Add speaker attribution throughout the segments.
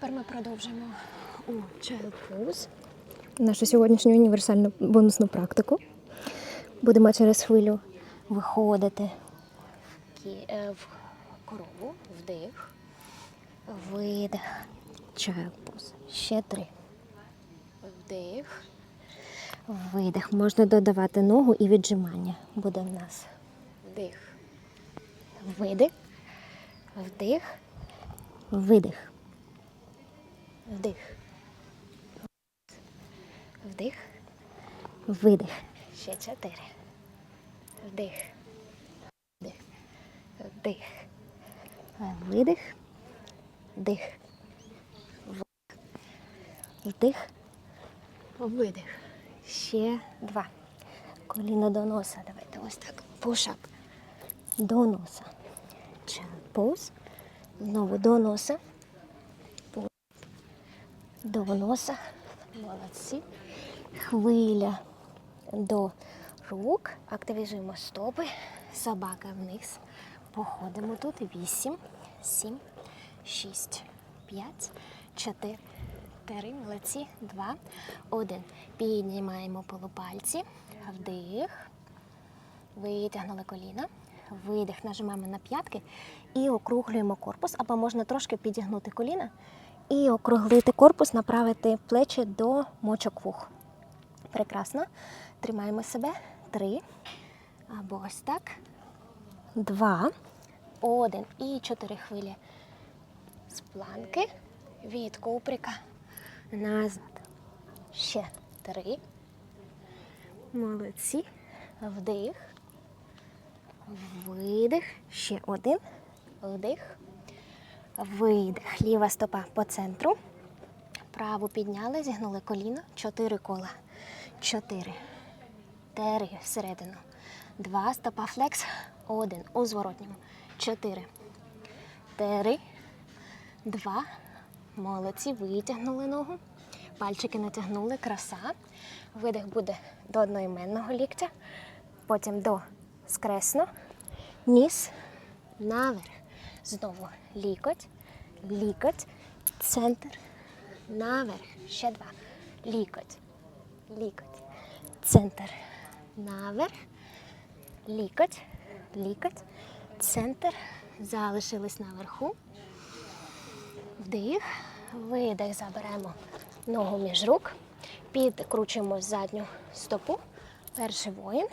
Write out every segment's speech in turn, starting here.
Speaker 1: Тепер ми продовжуємо у Child Pose.
Speaker 2: нашу сьогоднішню універсальну бонусну практику. Будемо через хвилю виходити.
Speaker 1: Е, В корову, вдих, видих,
Speaker 2: Child pose. Ще три.
Speaker 1: вдих,
Speaker 2: Видих. Можна додавати ногу і віджимання. Буде в нас
Speaker 1: вдих,
Speaker 2: видих,
Speaker 1: вдих,
Speaker 2: видих.
Speaker 1: Вдих. Вдих,
Speaker 2: Видих.
Speaker 1: ще чотири. Вдих, вдих, вдих,
Speaker 2: Видих. Дих. Вдих.
Speaker 1: видих.
Speaker 2: Ще два. Коліно до носа. Давайте ось так. Пушап. До носа. Child pose. Знову до носа. До носа. Молодці. Хвиля до рук. Активізуємо стопи. Собака вниз. Походимо тут. Вісім, сім, шість, п'ять, чотири. Три, молодці, два, один. Піднімаємо полупальці. Вдих. Витягнули коліна. Видих, нажимаємо на п'ятки і округлюємо корпус. Або можна трошки підігнути коліна і округлити корпус, направити плечі до мочок вух. Прекрасно. Тримаємо себе. Три. Або ось так. Два. Один. І чотири хвилі. З планки. Від куприка. Назад. Ще три. Молодці. Вдих. Видих. Ще один. Вдих. Видих. Ліва стопа по центру. Праву підняли, зігнули коліно. Чотири кола. Чотири. Три всередину. Два. Стопа флекс. Один. У зворотньому. Чотири. Три. Два. Молодці. Витягнули ногу. Пальчики натягнули. Краса. Видих буде до одноіменного ліктя. Потім до скресно. Ніс. Наверх. Знову лікоть. Лікоть. Центр. Наверх. Ще два. Лікоть. Лікоть. Центр. Наверх. Лікоть. Лікоть. Центр. Залишились наверху. Вдих. Видих. Заберемо ногу між рук. Підкручуємо задню стопу. Перший воїн.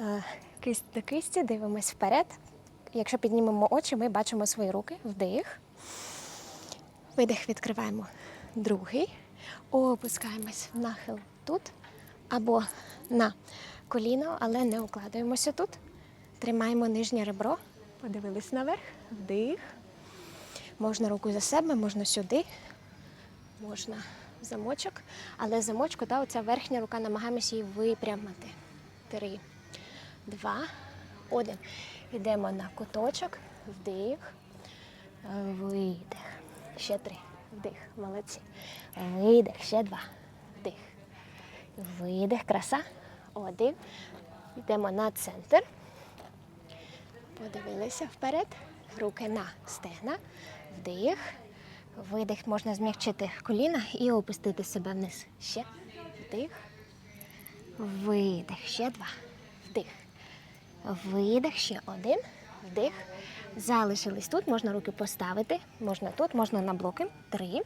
Speaker 2: Е, Кисть до кисті, дивимось вперед. Якщо піднімемо очі, ми бачимо свої руки. Вдих. Видих, відкриваємо другий. Опускаємось в нахил тут або на коліно, але не укладаємося тут. Тримаємо нижнє ребро. Подивились наверх. Вдих. Можна руку за себе, можна сюди, можна в замочок. Але замочку, та, оця верхня рука намагаємося її випрямити. Три, два, один. Йдемо на куточок. Вдих. Видих. Ще три. Вдих. Молодці. Видих. Ще два. Вдих. Видих. Краса. Один. Йдемо на центр. Подивилися вперед. Руки на стегна. Вдих. Видих. Можна змягчити коліна і опустити себе вниз. Ще. Вдих. Видих. Ще два. Вдих. Видих. Ще один. Вдих. Залишились тут. Можна руки поставити. Можна тут, можна на блоки. Три.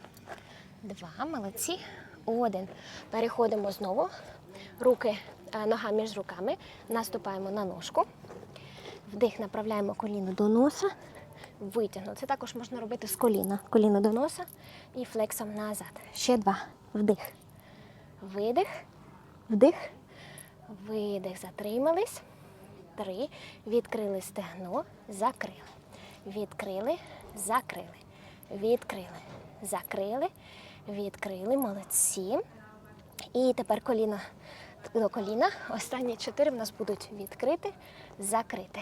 Speaker 2: Два. Молодці. Один. Переходимо знову. Руки, е, нога між руками. Наступаємо на ножку. Вдих, направляємо коліно до носа. Витягнув. Це також можна робити з коліна. Коліно до носа і флексом назад. Ще два. Вдих. Видих. Вдих. Видих. Затримались. Три. Відкрили стегно. Закрили. Відкрили. Закрили. Відкрили. Закрили. Відкрили. Молодці. І тепер коліно до коліна. Останні чотири в нас будуть відкрити, закрити.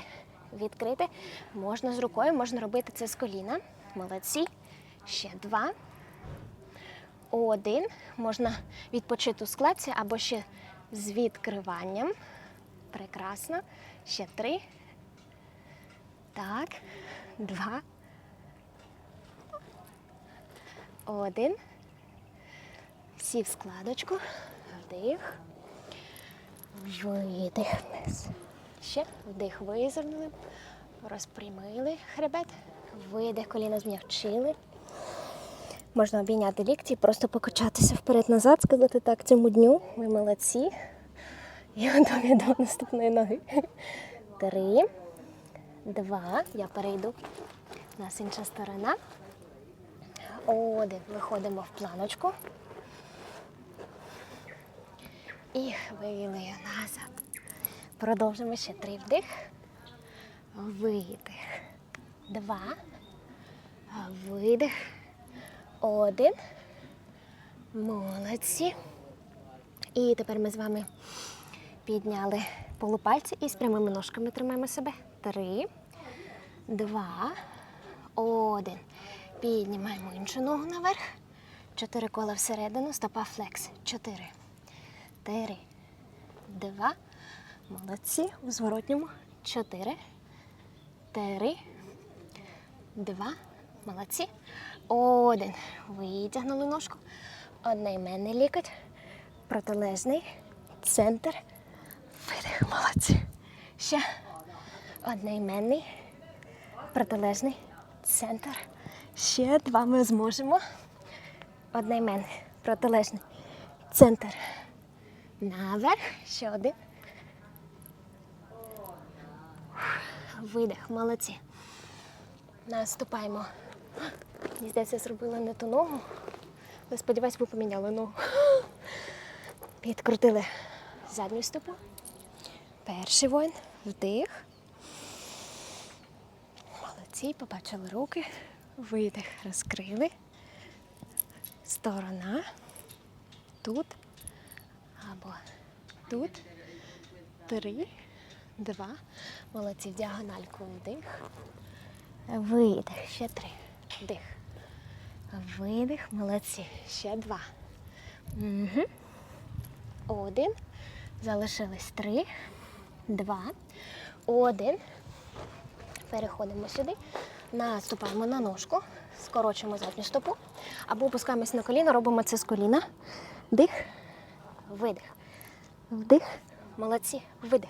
Speaker 2: Відкрити. Можна з рукою, можна робити це з коліна. Молодці. Ще два. Один. Можна відпочити у складці або ще з відкриванням. Прекрасно. Ще три. Так. Два. Один. Всі в складочку. Вдих. Видих вниз. Ще вдих визирнули. Розпрямили хребет. Видих, коліна зм'якчили. Можна обійняти лікті, просто покачатися вперед-назад, сказати так цьому дню. Ви молодці. І готові до наступної ноги. Три, два. Я перейду. У нас інша сторона. Один. Виходимо в планочку. І хвилею назад. Продовжимо ще три вдих. Видих. Два. Видих. Один. Молодці. І тепер ми з вами підняли полупальці і з прямими ножками тримаємо себе. Три, два, один. Піднімаємо іншу ногу наверх. Чотири кола всередину, стопа флекс. Чотири. Три. Два. Молодці. У зворотньому. Чотири. Три. Два. Молодці. Один. Витягнули ножку. Одноіменний лікоть. Протилежний. Центр. Видих. Молодці. Ще. Одноіменний. Протилежний. Центр. Ще два ми зможемо. Одноіменний. Протилежний. Центр. Наверх. Ще один. Видих. Молодці. Наступаємо. Мені здається, зробила не ту ногу. Сподіваюсь, ви поміняли ногу. Підкрутили задню стопу. Перший воїн. Вдих. Молодці, побачили руки. Видих, розкрили. Сторона. Тут. Або тут. Три. Два. Молодці. В діагональку вдих. Видих. Ще три. Вдих. Видих. Молодці. Ще два. Угу. Один. Залишились три. Два. Один. Переходимо сюди. Наступаємо на ножку. Скорочуємо задню стопу. Або опускаємось на коліно, робимо це з коліна. Дих. Видих. Вдих. Молодці. Видих.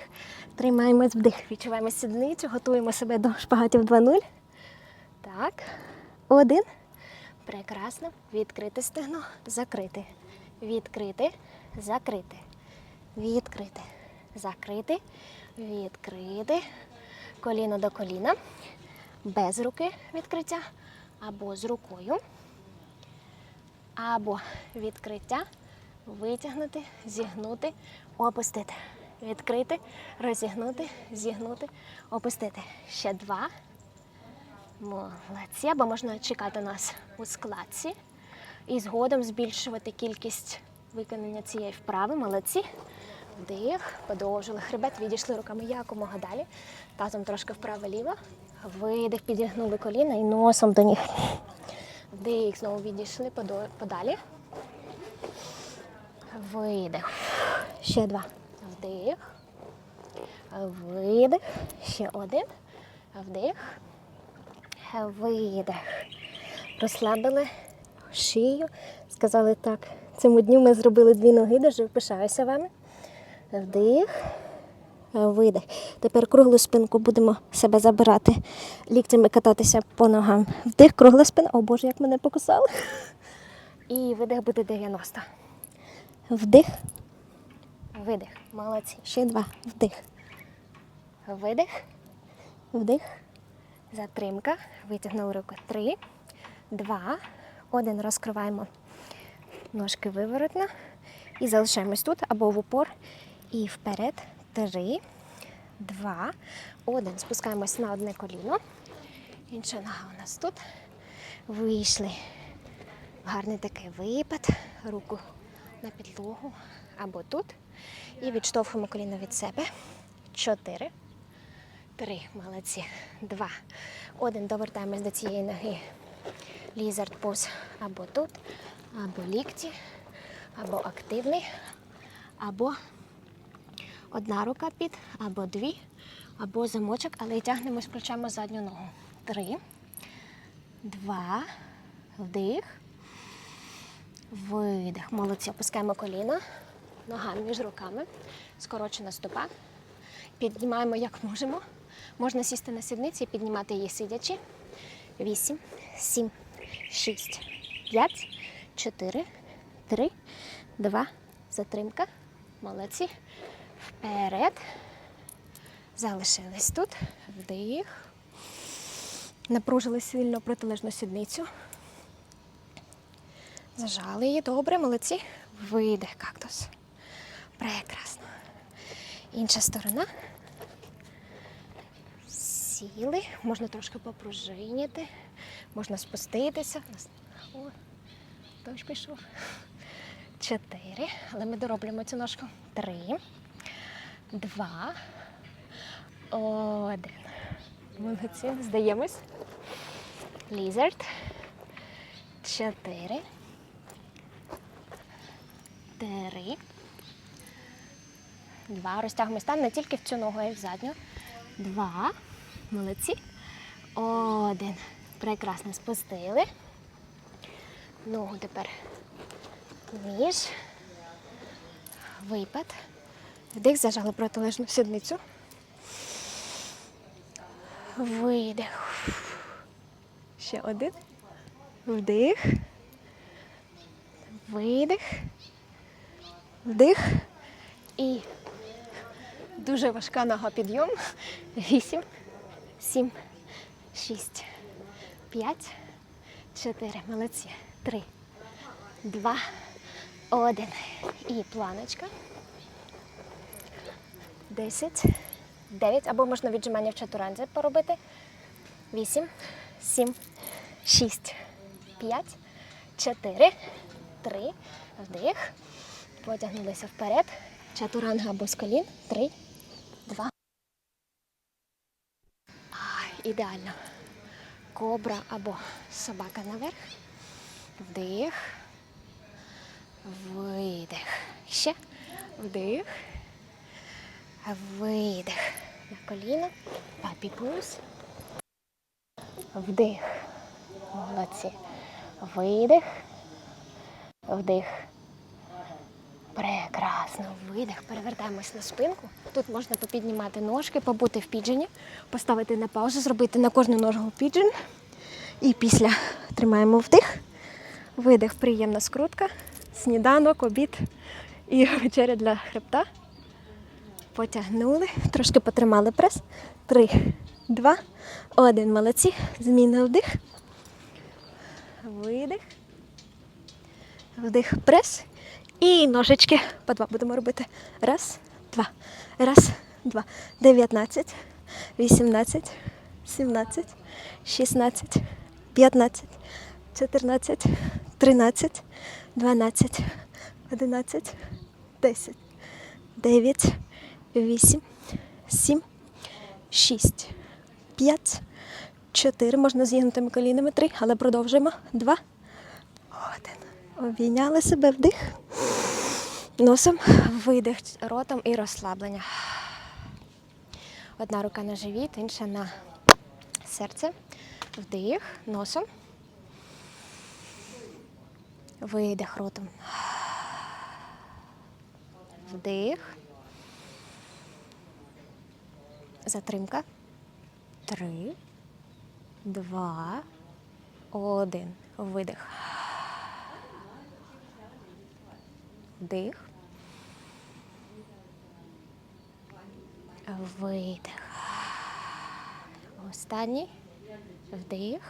Speaker 2: Тримаємось вдих. Відчуваємо сідницю, готуємо себе до шпагатів 2-0. Так. Один. Прекрасно. Відкрити стегно. Закрити. Відкрити. Закрити. Відкрити. Закрити. Відкрити. Коліно до коліна. Без руки відкриття. Або з рукою. Або відкриття. Витягнути, зігнути, опустити. Відкрити, розігнути, зігнути, опустити. Ще два. Молодці. Або можна чекати нас у складці і згодом збільшувати кількість виконання цієї вправи. Молодці. Вдих, подовжили хребет, відійшли руками якомога далі. Тазом трошки вправо-ліво. Видих, підігнули коліна і носом до ніг. Вдих, знову відійшли подалі. Видих. Ще два. Вдих. Видих. Ще один. Вдих. Видих. Розслабили шию. Сказали так. Цьому дню ми зробили дві ноги, дуже пишаюся вами. Вдих. Видих. Тепер круглу спинку будемо себе забирати. Ліктями кататися по ногам. Вдих, кругла спина. О Боже, як мене покусали. І видих буде 90. Вдих. Видих. Молодці. Ще два. Вдих. Видих. Вдих. Затримка. Витягнули руку. Три, два, один. Розкриваємо ножки виворотно. І залишаємось тут або в упор. І вперед. Три, два, один. Спускаємось на одне коліно. Інша нога у нас тут. Вийшли. Гарний такий випад. Руку на підлогу або тут. І відштовхуємо коліно від себе. Чотири. Три. Молодці. Два. Один. Довертаємось до цієї ноги. Лізард поз або тут, або лікті, або активний, або одна рука під, або дві, або замочок, але тягнемо, включаємо задню ногу. Три. Два. Вдих. Видих. Молодці. Опускаємо коліна. Нога між руками. Скорочена стопа. Піднімаємо як можемо. Можна сісти на сідниці і піднімати її сидячи. Вісім, сім, шість, п'ять, чотири, три, два. Затримка. Молодці. Вперед. Залишились тут. Вдих. Напружили сильно протилежну сідницю. Зажали її. Добре, молодці. Видих кактус. Прекрасно. Інша сторона. Сіли. Можна трошки попружиніти. Можна спуститися. О, дощ пішов. Чотири. Але ми дороблюємо цю ножку. Три. Два. Один. Молодці. Здаємось. Лізард. Чотири. Три. Два. Розтягуємо стан не тільки в цю ногу, а й в задню. Два. Молодці. Один. Прекрасно спустили. Ногу тепер між. Випад. Вдих, зажали протилежну сідницю. Видих. Ще один. Вдих. Видих. Вдих. І дуже важка нога підйом. Вісім, сім, шість, п'ять, чотири. Молодці. Три, два, один. І планочка. Десять, дев'ять. Або можна віджимання в чатуранзі поробити. Вісім, сім, шість, п'ять, чотири, три. Вдих. Потягнулися вперед. Чатуранга або з колін. Три, два. Ай, ідеально. Кобра або собака наверх. Вдих. Видих. Ще. Вдих. Видих. На коліна. Папі пус. Вдих. Молодці. Видих. Вдих. Прекрасно. Видих. Перевертаємось на спинку. Тут можна попіднімати ножки, побути в піджині, поставити на паузу, зробити на кожну ножку піджин. І після тримаємо вдих. Видих, приємна скрутка, сніданок, обід і вечеря для хребта. Потягнули, трошки потримали прес. Три, два, один. Молодці. Зміна вдих. Видих. Вдих, прес. І ножички по два будемо робити. Раз, два. Раз, два. 19, 18, 17, 16, 15, 14, 13, 12, 11, 10, 9, 8, 7, 6, 5, 4. Можна зігнутими колінами 3, але продовжуємо. 2, 1. Обійняли себе вдих. Носом видих ротом і розслаблення. Одна рука на живіт, інша на серце. Вдих носом. Видих ротом. Вдих. Затримка. Три, два, один. Видих. Вдих. Видих. Останній. Вдих.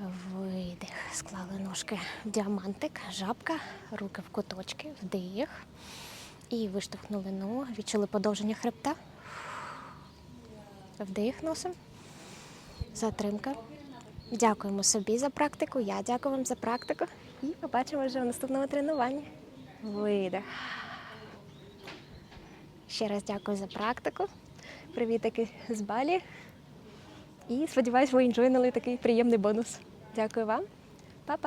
Speaker 2: Видих. Склали ножки в діамантик, жабка, руки в куточки, вдих. І виштовхнули ноги, відчули подовження хребта. Вдих носом. Затримка. Дякуємо собі за практику. Я дякую вам за практику. І побачимо вже в наступному тренуванні. Видих. Ще раз дякую за практику. Привітики з Балі. І сподіваюсь, ви інжойнили такий приємний бонус. Дякую вам.